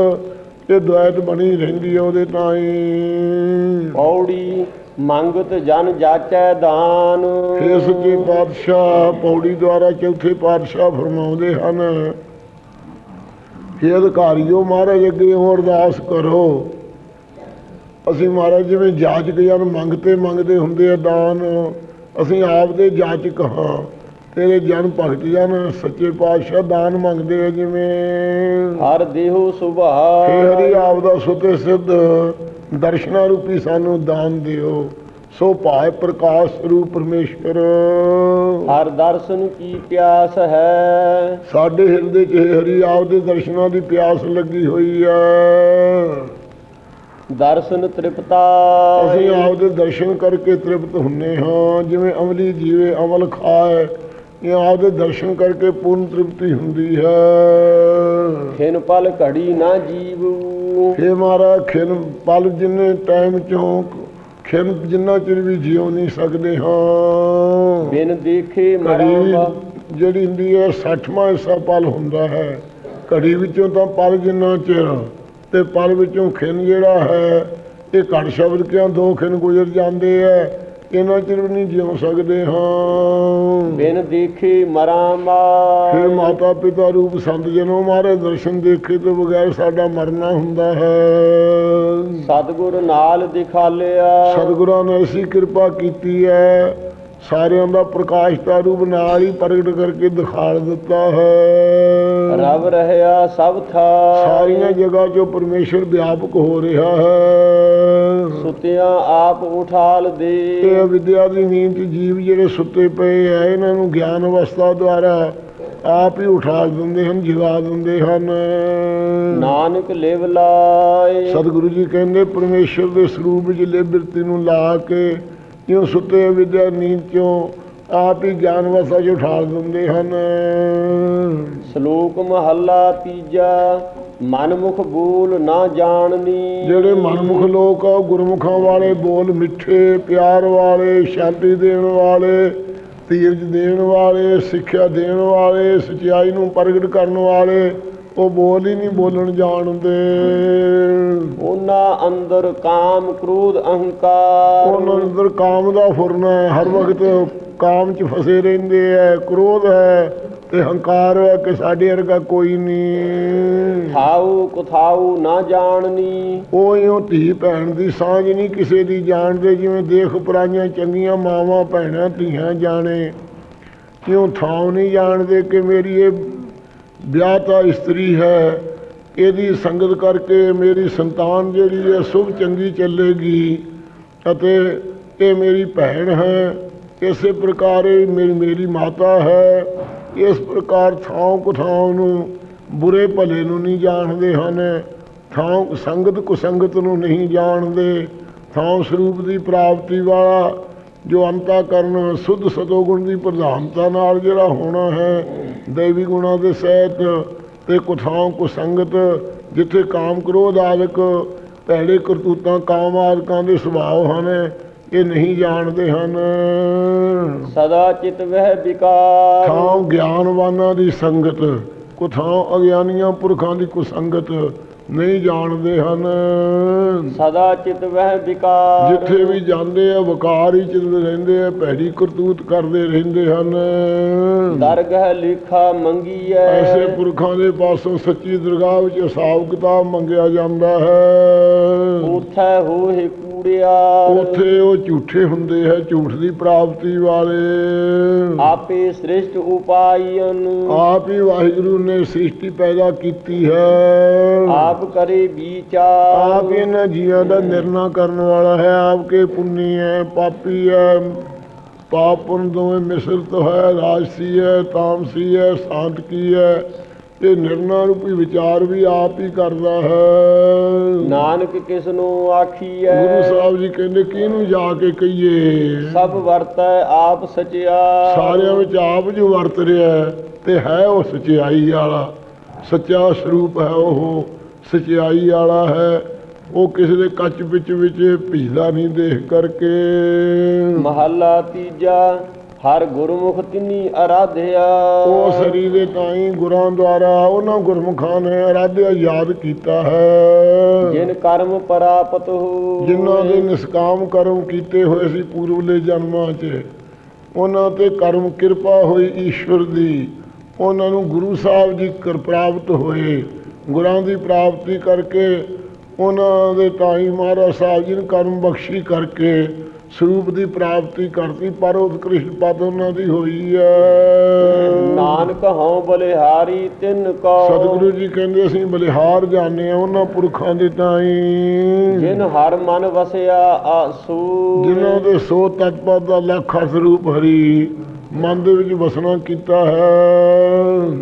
ਇਹ ਦੁਆਇਤ ਬਣੀ ਰਹਿੰਦੀ ਹੈ ਉਹਦੇ ਤਾਂ ਹੀ ਪੌੜੀ ਮੰਗਤ ਜਨ ਜਾਚੈ ਦਾਨ। ਇਹ ਸੱਚੇ ਪਾਤਸ਼ਾਹ ਪੌੜੀ ਦੁਆਰਾ ਚੌਥੇ ਪਾਤਸ਼ਾਹ ਫਰਮਾਉਂਦੇ ਹਨ ਕਿ ਅਧਿਕਾਰੀਓ ਮਹਾਰਾਜ ਅੱਗੇ ਉਹ ਅਰਦਾਸ ਕਰੋ। ਅਸੀਂ ਮਹਾਰਾਜ ਜਿਵੇਂ ਜਾਚਕ ਜਨ ਮੰਗਤੇ ਮੰਗਦੇ ਹੁੰਦੇ ਆ ਦਾਨ ਅਸੀਂ ਆਪ ਦੇ ਜਾਚਕ ਹਾਂ। ਤੇਰੇ ਜਨ ਭਗਤ ਜਨ ਸੱਚੇ ਪਾਤਸ਼ਾਹ ਦਾਨ ਮੰਗਦੇ ਆ ਜਿਵੇਂ। ਹਰ ਦੇਹੋ ਹੇ ਸੁਭਾਅ ਹਰੀ ਆਪ ਦਾ ਸੁਤੇ ਸਿੱਧ ਦਰਸ਼ਨਾ ਰੂਪੀ ਸਾਨੂੰ ਦਾਨ ਦਿਓ। ਸੋ ਭਾਇ ਪ੍ਰਕਾਸ਼ ਰੂਪ ਪਰਮੇਸ਼ਰ ਹਰ ਦਰਸ਼ਨ ਕੀ ਪਿਆਸ ਹੈ? ਸਾਡੇ ਹਿਰਦੇ 'ਚ ਹਰੀ ਆਪ ਦੇ ਦਰਸ਼ਨਾਂ ਦੀ ਪਿਆਸ ਲੱਗੀ ਹੋਈ ਹੈ। ਦਰਸ਼ਨ ਤ੍ਰਿਪਤਾ ਅਸੀਂ ਆਪ ਦੇ ਦਰਸ਼ਨ ਕਰਕੇ ਤ੍ਰਿਪਤ ਹੁੰਨੇ ਹਾਂ। ਜਿਵੇਂ ਅਮਲੀ ਜੀਵੇ ਅਮਲ ਖਾਏ ਇਹ ਆਪ ਦੇ ਦਰਸ਼ਨ ਕਰਕੇ ਪੂਰਨ ਤ੍ਰਿਪਤੀ ਹੁੰਦੀ ਹੈ। ਖਿਨ ਪਲ ਘੜੀ ਨਾ ਜੀਵੂ। ਹੇ ਮਹਾਰਾਜ ਖਿਨ ਪਲ ਜਿੰਨੇ ਟਾਈਮ ਚੋਂ ਖਿਨ ਜਿੰਨਾ ਚਿਰ ਵੀ ਜਿਉ ਨਹੀਂ ਸਕਦੇ ਹਾਂ। ਬਿਨ ਦੇਖੇ ਘੜੀ ਮਰਾਂ ਜਿਹੜੀ ਹੁੰਦੀ ਹੈ 60ਵਾਂ ਹਿੱਸਾ ਪਲ ਹੁੰਦਾ ਹੈ। ਘੜੀ ਵਿੱਚੋਂ ਤਾਂ ਪਲ ਜਿੰਨਾ ਚਿਰ ਤੇ ਪਲ ਵਿੱਚੋਂ ਖਿਨ ਜਿਹੜਾ ਹੈ ਇਹ ਘੜ ਸ਼ਬਦ ਕਿਆਂ ਦੋ ਖਿਨ ਗੁਜ਼ਰ ਜਾਂਦੇ ਐ ਇਹਨਾਂ ਚਿਰ ਵੀ ਨਹੀਂ ਜਿਉ ਸਕਦੇ ਹਾਂ। ਬਿਨ ਦੇਖੇ ਮਰਾਂ ਫਿਰ ਮਾਰ ਮਾਤਾ ਪਿਤਾ ਰੂਪ ਸੰਤ ਜਨੋ ਮਾਰੇ ਦਰਸ਼ਨ ਦੇਖੇ ਤੋਂ ਬਗੈਰ ਸਾਡਾ ਮਰਨਾ ਹੁੰਦਾ ਹੈ। ਸਤਿਗੁਰ ਨਾਲ ਦਿਖਾਲਿਆ। ਸਤਿਗੁਰਾਂ ਨੇ ਐਸੀ ਕਿਰਪਾ ਕੀਤੀ ਹੈ ਸਾਰਿਆਂ ਦਾ ਪ੍ਰਕਾਸ਼ ਦਾ ਰੂਪ ਨਾਲ ਹੀ ਪ੍ਰਗਟ ਕਰਕੇ ਦਿਖਾ ਦਿੱਤਾ ਹੈ। ਰਵ ਰਹਿਆ ਸਭ ਥਾ। ਸਾਰੀਆਂ ਜਗ੍ਹਾ 'ਚੋਂ ਪਰਮੇਸ਼ਰ ਵਿਆਪਕ ਹੋ ਰਿਹਾ ਹੈ। ਸੁਤਿਆਂ ਆਪ ਉਠਾਲ ਦੇ। ਇਹ ਵਿਦਿਆ ਦੀ ਨੀਂਦ 'ਚ ਜੀਵ ਜਿਹੜੇ ਸੁੱਤੇ ਪਏ ਆ ਇਹਨਾਂ ਨੂੰ ਗਿਆਨ ਅਵਸਥਾ ਦੁਆਰਾ ਆਪ ਹੀ ਉਠਾ ਦਿੰਦੇ ਹਨ ਜਗਾ ਦਿੰਦੇ ਹਨ। ਨਾਨਕ ਲਿਵ ਲਾਏ। ਸਤਿਗੁਰੂ ਜੀ ਕਹਿੰਦੇ ਪਰਮੇਸ਼ਰ ਦੇ ਸਰੂਪ ਵਿੱਚ ਬਿਰਤੀ ਨੂੰ ਲਾ ਕੇ ਜਿਉਂ ਸੁੱਤੇ ਵਿਦਿਆ ਨੀਂਦ ਚੋਂ ਆਪ ਹੀ ਗਿਆਨ ਅਵਸਥਾ 'ਚ ਉਠਾ ਦਿੰਦੇ ਹਨ। ਸ਼ਲੋਕ ਮਹੱਲਾ ਤੀਜਾ ਮਨਮੁਖ ਬੋਲ ਨਾ ਜਾਣਨੀ। ਜਿਹੜੇ ਮਨਮੁਖ ਲੋਕ ਆ ਗੁਰਮੁਖਾਂ ਵਾਲੇ ਬੋਲ ਮਿੱਠੇ ਪਿਆਰ ਵਾਲੇ ਸ਼ਾਂਤੀ ਦੇਣ ਵਾਲੇ ਧੀਰਜ ਦੇਣ ਵਾਲੇ ਸਿੱਖਿਆ ਦੇਣ ਵਾਲੇ ਸਚਾਈ ਨੂੰ ਪ੍ਰਗਟ ਕਰਨ ਵਾਲੇ ਉਹ ਬੋਲ ਹੀ ਨਹੀਂ ਬੋਲਣ ਜਾਣਦੇ। ਉਹਨਾਂ ਅੰਦਰ ਕਾਮ ਕ੍ਰੋਧ ਅਹੰਕਾਰ। ਉਹਨਾਂ ਅੰਦਰ ਕਾਮ ਦਾ ਫੁਰਨਾ ਹੈ। ਹਰ ਵਕਤ ਕਾਮ 'ਚ ਫਸੇ ਰਹਿੰਦੇ ਐ ਕ੍ਰੋਧ ਹੈ ਤੇ ਹੰਕਾਰ ਹੈ ਕਿ ਸਾਡੇ ਵਰਗਾ ਕੋਈ ਨਹੀਂ। ਥਾਉ ਕੁਥਾਉ ਨਾ ਜਾਣਨੀ। ਉਹ ਇਉਂ ਧੀ ਭੈਣ ਦੀ ਸਾਂਝ ਨਹੀਂ ਕਿਸੇ ਦੀ ਜਾਣਦੇ। ਜਿਵੇਂ ਦੇਖ ਪਰਾਈਆਂ ਚੰਗੀਆਂ ਮਾਵਾਂ ਭੈਣਾਂ ਧੀਆਂ ਜਾਣੇ। ਕਿਉਂ ਥਾਂ ਨਹੀਂ ਜਾਣਦੇ ਕਿ ਮੇਰੀ ਇਹ ਵਿਆਹਤਾ ਇਸਤਰੀ ਹੈ, ਇਹਦੀ ਸੰਗਤ ਕਰਕੇ ਮੇਰੀ ਸੰਤਾਨ ਜਿਹੜੀ ਹੈ ਸੁਭ ਚੰਗੀ ਚੱਲੇਗੀ ਅਤੇ ਇਹ ਮੇਰੀ ਭੈਣ ਹੈ, ਇਸੇ ਪ੍ਰਕਾਰ ਇਹ ਮੇਰੀ ਮੇਰੀ ਮਾਤਾ ਹੈ, ਇਸ ਪ੍ਰਕਾਰ ਥਾਂ ਕੁਥਾਂ ਨੂੰ ਬੁਰੇ ਭਲੇ ਨੂੰ ਨਹੀਂ ਜਾਣਦੇ ਹਨ ਥਾਂ ਸੰਗਤ ਕੁਸੰਗਤ ਨੂੰ ਨਹੀਂ ਜਾਣਦੇ ਥਾਂ ਸਰੂਪ ਦੀ ਪ੍ਰਾਪਤੀ ਵਾਲਾ ਜੋ ਅੰਤਾ ਕਰਨ ਸੁੱਧ ਸਤੋਗੁਣ ਦੀ ਪ੍ਰਧਾਨਤਾ ਨਾਲ ਜਿਹੜਾ ਹੋਣਾ ਹੈ ਦੇਵੀ ਗੁਣਾਂ ਦੇ ਸਹਿਤ ਤੇ ਕੁਥਾਂ ਕੁਸੰਗਤ ਜਿੱਥੇ ਕਾਮ ਕ੍ਰੋਧ ਆਦਿਕ ਭੈੜੇ ਕਰਤੂਤਾਂ ਕਾਮ ਆਦਿਕਾਂ ਦੇ ਸੁਭਾਅ ਹਨ ਇਹ ਨਹੀਂ ਜਾਣਦੇ ਹਨ। ਸਦਾ ਚਿਤ ਵਹਿ ਵਿਕਾਰ। ਥਾਂ ਗਿਆਨਵਾਨਾਂ ਦੀ ਸੰਗਤ ਕੁਥਾਂ ਅਗਿਆਨੀਆਂ ਪੁਰਖਾਂ ਦੀ ਕੁਸੰਗਤ ਨਹੀਂ ਜਾਣਦੇ ਹਨ। ਸਦਾ ਚਿਤ ਵਹਿ ਵਿਕਾਰ। ਜਿੱਥੇ ਵੀ ਜਾਂਦੇ ਆ ਵਕਾਰ ਹੀ ਚਿੰਦੇ ਰਹਿੰਦੇ ਆ ਭੈੜੀ ਕਰਤੂਤ ਕਰਦੇ ਰਹਿੰਦੇ ਹਨ। ਦਰਗਹ ਲਿਖਾ ਮੰਗੀਐ। ਐਸੇ ਪੁਰਖਾਂ ਦੇ ਪਾਸੋਂ ਸੱਚੀ ਦਰਗਾਹ ਵਿੱਚ ਹਿਸਾਬ ਕਿਤਾਬ ਮੰਗਿਆ ਜਾਂਦਾ ਹੈ। ਉਥੈ ਹੋਏ ਕੂੜਿਆ। ਉੱਥੇ ਉਹ ਝੂਠੇ ਹੁੰਦੇ ਹੈ ਝੂਠ ਦੀ ਪ੍ਰਾਪਤੀ ਵਾਲੇ। ਆਪੇ ਸ੍ਰਿਸ਼ਟ ਉਪਾਇਨ। ਆਪ ਹੀ ਵਾਹਿਗੁਰੂ ਨੇ ਸ੍ਰਿਸ਼ਟੀ ਪੈਦਾ ਕੀਤੀ ਹੈ। ਆਪ ਕਰੇ ਵਿਚਾਰ। ਆਪ ਹੀ ਇਹਨਾਂ ਜੀਵਾਂ ਦਾ ਨਿਰਣਾ ਕਰਨ ਵਾਲਾ ਹੈ ਆਪ ਕੇ ਪੁੰਨੀ ਹੈ ਪਾਪੀ ਹੈ। ਪਾਪ ਪੁੰਨ ਦੋਵੇਂ ਮਿਸ਼ਰਤ ਹੈ ਰਾਜਸੀ ਹੈ ਤਾਮਸੀ ਹੈ ਸ਼ਾਂਤ ਕੀ ਹੈ। ਇਹ ਨਿਰਣਾ ਰੂਪੀ ਵਿਚਾਰ ਵੀ ਆਪ ਹੀ ਕਰਦਾ ਹੈ। ਨਾਨਕ ਕਿਸ ਨੂੰ ਆਖੀਐ ਗੁਰੂ ਸਾਹਿਬ ਜੀ ਕਹਿੰਦੇ ਕਿਹਨੂੰ ਜਾ ਕੇ ਕਹੀਏ? ਸਭ ਵਰਤੈ ਆਪ ਸਚਿਆ। ਸਾਰਿਆਂ ਵਿੱਚ ਆਪ ਜੋ ਵਰਤ ਰਿਹਾ ਹੈ ਤੇ ਹੈ ਉਹ ਸਚਾਈ ਵਾਲਾ। ਸੱਚਾ ਸਰੂਪ ਹੈ ਉਹ। ਸਚਾਈ ਵਾਲਾ ਹੈ ਉਹ ਕਿਸੇ ਦੇ ਕੱਚ ਵਿੱਚ ਵਿੱਚ ਭੀਲਾ ਨਹੀਂ ਦੇਖ ਕਰਕੇ। ਮਹੱਲਾ ਤੀਜਾ ਹਰ ਗੁਰਮੁਖ ਤਿਨੀ ਅਰਾਧਿਆ। ਉਹ ਸਰੀਰ ਦੇ ਤਾਈ ਗੁਰਾਂ ਦੁਆਰਾ ਉਹਨਾਂ ਗੁਰਮੁਖਾਂ ਨੇ ਅਰਾਧਿਆ ਯਾਦ ਕੀਤਾ ਹੈ। ਜਿਨ ਕਰਮ ਪ੍ਰਾਪਤ ਹੋ। ਜਿਨ੍ਹਾਂ ਦੇ ਨਿਸਕਾਮ ਕਰਮ ਕੀਤੇ ਹੋਏ ਸੀ ਪੂਰਵਲੇ ਜਨਮਾਂ 'ਚ ਉਹਨਾਂ ਤੇ ਕਰਮ ਕਿਰਪਾ ਹੋਈ ਈਸ਼ਵਰ ਦੀ। ਉਹਨਾਂ ਨੂੰ ਗੁਰੂ ਸਾਹਿਬ ਜੀ ਕਰ ਪ੍ਰਾਪਤ ਹੋਏ। ਗੁਰਾਂ ਦੀ ਪ੍ਰਾਪਤੀ ਕਰਕੇ ਉਹਨਾਂ ਦੇ ਤਾਈ ਮਹਾਰਾਜ ਸਾਹਿਬ ਜੀ ਨੇ ਕਰਮ ਬਖਸ਼ੀ ਕਰਕੇ ਸਰੂਪ ਦੀ ਪ੍ਰਾਪਤੀ ਕਰਤੀ ਪਰ ਉਤਕ੍ਰਿਸ਼ਟ ਪਦ ਉਹਨਾਂ ਦੀ ਹੋਈ ਹੈ। ਨਾਨਕ ਹਉ ਬਲਿਹਾਰੀ ਤਿੰਨ ਕੋ ਸਤਿਗੁਰੂ ਜੀ ਕਹਿੰਦੇ ਅਸੀਂ ਬਲਿਹਾਰ ਜਾਣੇ ਆ ਉਹਨਾਂ ਪੁਰਖਾਂ ਦੇ ਤਾਈ। ਜਿਨ ਹਰ ਮਨ ਵਸਿਆ ਆਸੂ। ਜਿਨ੍ਹਾਂ ਦੇ ਸੋ ਤਤਪਦ ਦਾ ਲੱਖਾ ਸਰੂਪ ਹਰੀ ਮਨ ਦੇ ਵਿੱਚ ਵਸਣਾ ਕੀਤਾ ਹੈ।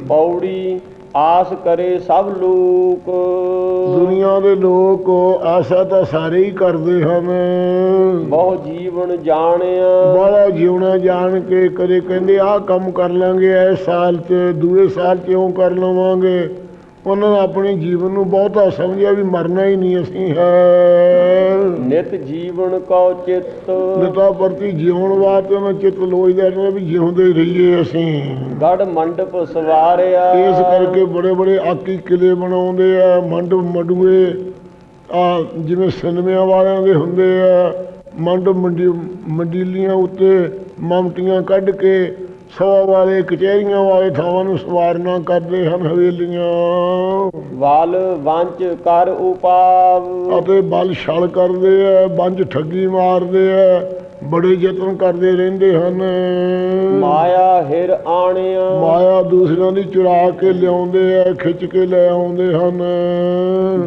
ਪੌੜੀ ਆਸ ਕਰੇ ਸਭ ਲੋਕ। ਦੁਨੀਆ ਦੇ ਲੋਕ ਆਸਾ ਤਾਂ ਸਾਰੇ ਹੀ ਕਰਦੇ ਹਨ। ਬਹੁ ਜੀਵਨ ਜਾਣਿਆ। ਬੜਾ ਜਿਉਣਾ ਜਾਣ ਕੇ ਕਦੇ ਕਹਿੰਦੇ ਆਹ ਕੰਮ ਕਰ ਲਾਂਗੇ ਇਸ ਸਾਲ 'ਚ ਦੂਏ ਸਾਲ 'ਚ ਇਉਂ ਕਰ ਲਵਾਂਗੇ। ਉਹਨਾਂ ਨੇ ਆਪਣੇ ਜੀਵਨ ਨੂੰ ਬਹੁਤਾ ਸਮਝਿਆ ਵੀ ਮਰਨਾ ਹੀ ਨਹੀਂ ਅਸੀਂ ਹੈ। ਨਿਤ ਜੀਵਨ ਕਉ ਚਿੱਤ। ਨਿਤਾ ਪ੍ਰਤੀ ਜਿਉਣ ਵਾਸਤੇ ਉਹਨਾਂ ਚਿੱਤ ਲੋਚਦਾ ਰਹਿੰਦਾ ਵੀ ਜਿਉਂਦੇ ਹੀ ਰਹੀਏ ਅਸੀਂ। ਗੜ ਮੰਡਪ ਸਵਾਰਿਆ। ਇਸ ਕਰਕੇ ਬੜੇ ਬੜੇ ਆਕੀ ਕਿਲੇ ਬਣਾਉਂਦੇ ਆ ਮੰਡ ਮਡੂਏ ਆ ਜਿਵੇਂ ਸਿਨਮਿਆਂ ਵਾਲਿਆਂ ਦੇ ਹੁੰਦੇ ਆ ਮੰਡ ਮੰਡੀ ਮੰਡੀਲੀਆਂ ਉੱਤੇ ਮਮਟੀਆਂ ਕੱਢ ਕੇ ਸੌ ਵਾਲੇ ਕਚਹਿਰੀਆਂ ਵਾਲੇ ਥਾਵਾਂ ਨੂੰ ਸਵਾਰਨਾ ਕਰਦੇ ਹਨ ਹਵੇਲੀਆਂ। ਵਲ ਵੰਚ ਕਰ ਉਪਾਵ। ਅਤੇ ਬਲ ਛਲ ਕਰਦੇ ਆ ਬੰਜ ਠੱਗੀ ਮਾਰਦੇ ਆ ਬੜੇ ਯਤਨ ਕਰਦੇ ਰਹਿੰਦੇ ਹਨ। ਮਾਇਆ ਹਿਰ ਆਣਿਆ। ਮਾਇਆ ਦੂਸਰਿਆਂ ਦੀ ਚੁਰਾ ਕੇ ਲਿਆਉਂਦੇ ਆ ਖਿੱਚ ਕੇ ਲੈ ਆਉਂਦੇ ਹਨ।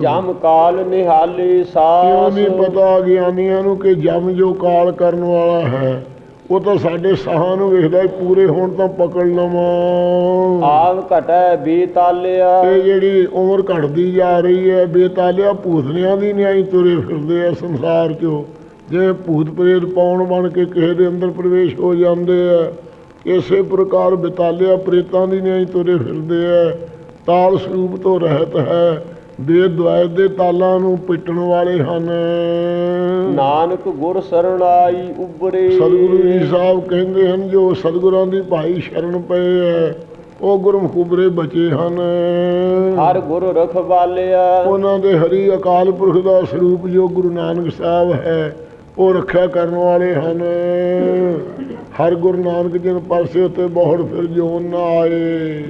ਜਮ ਕਾਲ ਨਿਹਾਲੇ ਕਿਉਂ ਸਾਸ ਨਹੀਂ ਪਤਾ ਗਿਆਨੀਆਂ ਨੂੰ ਕਿ ਜਮ ਜੋ ਕਾਲ ਕਰਨ ਵਾਲਾ ਹੈ? ਉਹ ਤਾਂ ਸਾਡੇ ਸਾਹਾਂ ਨੂੰ ਵੇਖਦਾ ਹੀ ਪੂਰੇ ਹੋਣ ਤਾਂ ਪਕੜ ਲਵਾਂ। ਆਵ ਘਟੈ ਬੇਤਾਲਿਆ। ਇਹ ਜਿਹੜੀ ਉਮਰ ਘਟਦੀ ਜਾ ਰਹੀ ਹੈ ਬੇਤਾਲਿਆ ਭੂਤਨਿਆਂ ਦੀ ਨਿਆਈ ਤੁਰੇ ਫਿਰਦੇ ਆ ਸੰਸਾਰ 'ਚੋਂ। ਜਿਵੇਂ ਭੂਤ ਪ੍ਰੇਤ ਪਾਉਣ ਬਣ ਕੇ ਕਿਸੇ ਦੇ ਅੰਦਰ ਪ੍ਰਵੇਸ਼ ਹੋ ਜਾਂਦੇ ਆ ਇਸੇ ਪ੍ਰਕਾਰ ਬੇਤਾਲਿਆ ਪ੍ਰੇਤਾਂ ਦੀ ਨਿਆਈ ਤੁਰੇ ਫਿਰਦੇ ਆ। ਤਾਲ ਸਰੂਪ ਤੋਂ ਰਹਿਤ ਹੈ। ਵੇਦ ਦੁਆਇਤ ਦੇ ਤਾਲਾਂ ਨੂੰ ਪਿੱਟਣ ਵਾਲੇ ਹਨ। ਨਾਨਕ ਗੁਰ ਸਰਣਾਈ ਉਬਰੇ ਸਤਿਗੁਰੂ ਜੀ ਸਾਹਿਬ ਕਹਿੰਦੇ ਹਨ ਜੋ ਸਤਿਗੁਰਾਂ ਦੀ ਭਾਈ ਸ਼ਰਨ ਪਏ ਹੈ ਉਹ ਗੁਰਮੁਖ ਉਬਰੇ ਬਚੇ ਹਨ। ਹਰ ਗੁਰ ਰਖਵਾਲਿਆ ਉਹਨਾਂ ਦੇ ਹਰੀ ਅਕਾਲ ਪੁਰਖ ਦਾ ਸਰੂਪ ਜੋ ਗੁਰੂ ਨਾਨਕ ਸਾਹਿਬ ਹੈ ਉਹ ਰੱਖਿਆ ਕਰਨ ਵਾਲੇ ਹਨ। ਹਰ ਗੁਰੂ ਨਾਨਕ ਜਨ ਪਾਸੇ ਉੱਤੇ ਬਹੁੜ ਫਿਰ ਜੋਨ ਨਾ ਆਏ।